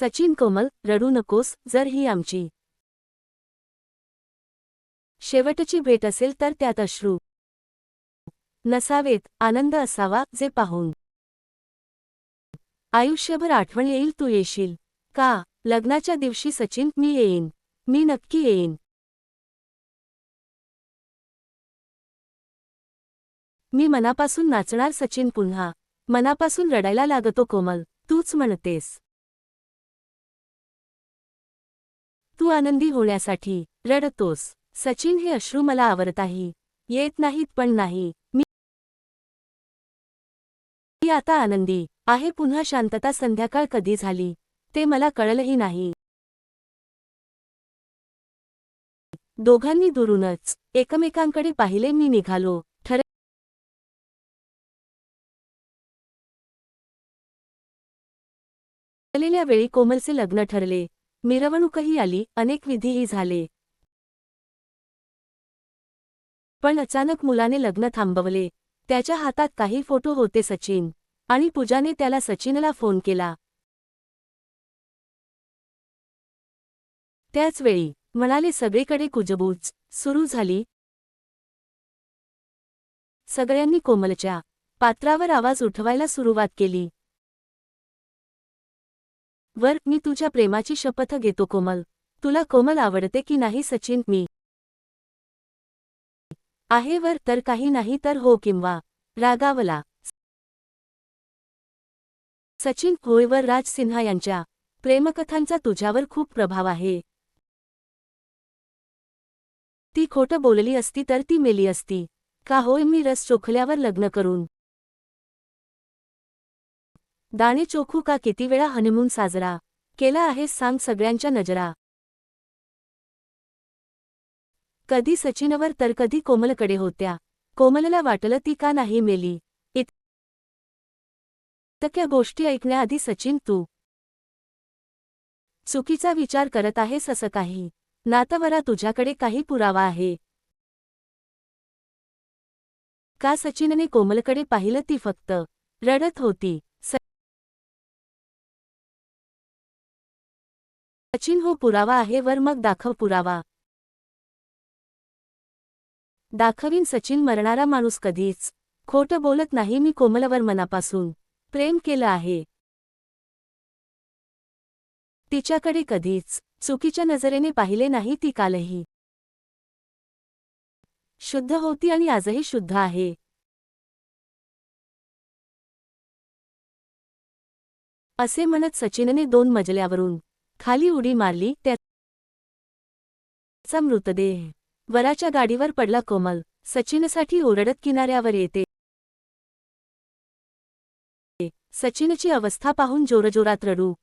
सचिन कोमल रडू नकोस जर ही आमची शेवटची भेट असेल तर त्यात अश्रू नसावेत आनंद असावा जे पाहून आयुष्यभर आठवण येईल तू येशील. का? लग्नाच्या दिवशी सचिन मी येईन. मी नक्की येईन. मी मनापासून नाचणार सचिन पुन्हा. मनापासून रडायला लागतो कोमल. तूच म्हणतेस. आनंदी होण्यासाठी रडतोस. सचिन हे अश्रू मला आवरताही येत नाहीत पण नाही. मी आता आनंदी आहे. पुन्हा शांतता संध्याकाळ कधी झाली? ते मला कळलंही नाही. दोघांनी दुरूनच एकमेकांकडे पाहिले मी निघालो. ठर वेळी कोमलचे लग्न ठरले. मिरवणूकही आली अनेक विधीही झाले. पण अचानक मुलाने लग्न थांबवले. त्याच्या हातात काही फोटो होते सचिन. आणि पूजाने त्याला सचिनला फोन केला. त्याच वेळी म्हणाले सगळीकडे कुजबूज. सुरू झाली. सगळ्यांनी कोमलच्या पात्रावर आवाज उठवायला सुरुवात केली. वर मी तुझ्या प्रेमाची शपथ घेतो कोमल. तुला कोमल आवडते की नाही सचिन? मी. आहे वर तर काही नाही तर हो किंवा. रागावला. सचिन होयवर राज सिन्हा यांच्या प्रेमकथांचा तुझ्यावर खूप प्रभाव आहे. ती खोटं बोलली असती तर ती मेली असती. का होय मी रस चोखल्यावर लग्न करून? दाणे चोखू का किती वेळा हनीमून साजरा? केला आहे सांग सगळ्यांच्या नजरा. कधी सचिनवर तर कधी कोमलकडे होत्या. कोमलला वाटलं ती का नाही मेली? इतक्या गोष्टी ऐकण्याआधी सचिन तू चुकीचा विचार करत आहेस असं काही? नातवरा तुझ्याकडे काही पुरावा आहे? का सचिनने कोमलकडे पाहिलं ती फक्त? रडत होती. सचिन हो पुरावा आहे वर मग दाखव पुरावा. दाखवीन सचिन मरणारा माणूस कधीच. खोटं बोलत नाही मी कोमलवर मनापासून. प्रेम केलं आहे. तिच्याकडे कधीच. चुकीच्या नजरेने पाहिले नाही ती कालही. शुद्ध होती आणि आजही शुद्ध आहे. असे म्हणत सचिनने दोन मजल्यावरून खाली उडी मारली त्याचा मृतदेह. वराच्या गाडीवर पडला कोमल. सचिनसाठी ओरडत किनाऱ्यावर येते. सचिनची अवस्था पाहून जोरजोरात रडू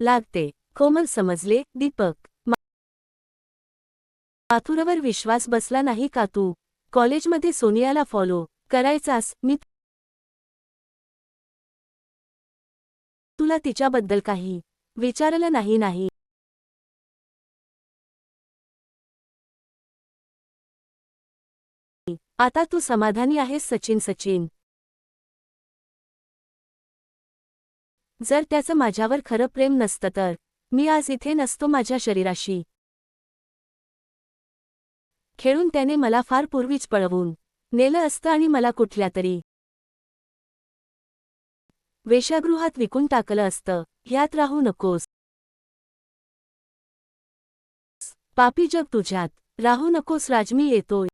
लागते. कोमल समजले दीपक माथुरावर विश्वास बसला नाही का तू? कॉलेजमध्ये सोनियाला फॉलो करायचास मी तुला तिच्याबद्दल काही विचारलं नाही नाही. आता तू समाधानी आहेस सचिन सचिन. जर त्याचं माझ्यावर खरं प्रेम नसतं तर मी आज इथे नसतो माझ्या शरीराशी. खेळून त्याने मला फार पूर्वीच पळवून नेलं असतं आणि मला कुठल्या तरी वेशागृहात विकून टाकलं असतं. ह्यात राहू नकोस. पापी जग तुझ्यात. राहू नकोस राजमी येतोय.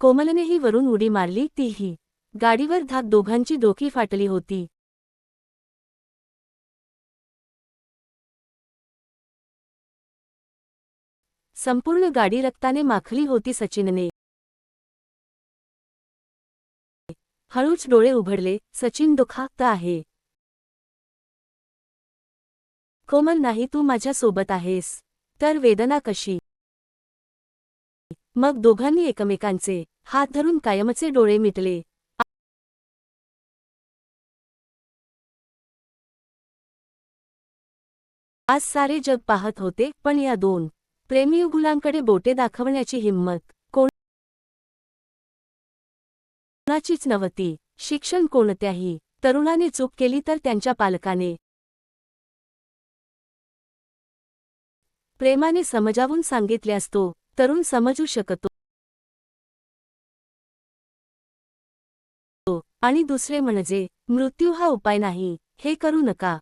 कोमलनेही वरून उडी मारली तीही. गाडीवर धाक दोघांची डोकी फाटली होती. संपूर्ण गाडी रक्ताने माखली होती सचिनने. हळूच डोळे उघडले. सचिन दुखाक्त आहे. कोमल नाही तू माझ्या सोबत आहेस. तर वेदना कशी? मग दोघांनी एकमेकांचे हात धरून कायमचे डोळे मिटले. आज सारे जग पाहत होते पण या दोन प्रेमीयुगुलांकडे बोटे दाखवण्याची हिंमत कोणाचीच नव्हती. शिक्षण कोणत्याही तरुणाने चूक केली तर त्यांच्या पालकाने. प्रेमाने समजावून सांगितल्यास तो तरुण समजू शकतो. आणि दुसरे म्हणजे मृत्यू हा उपाय नाही. हे करू नका.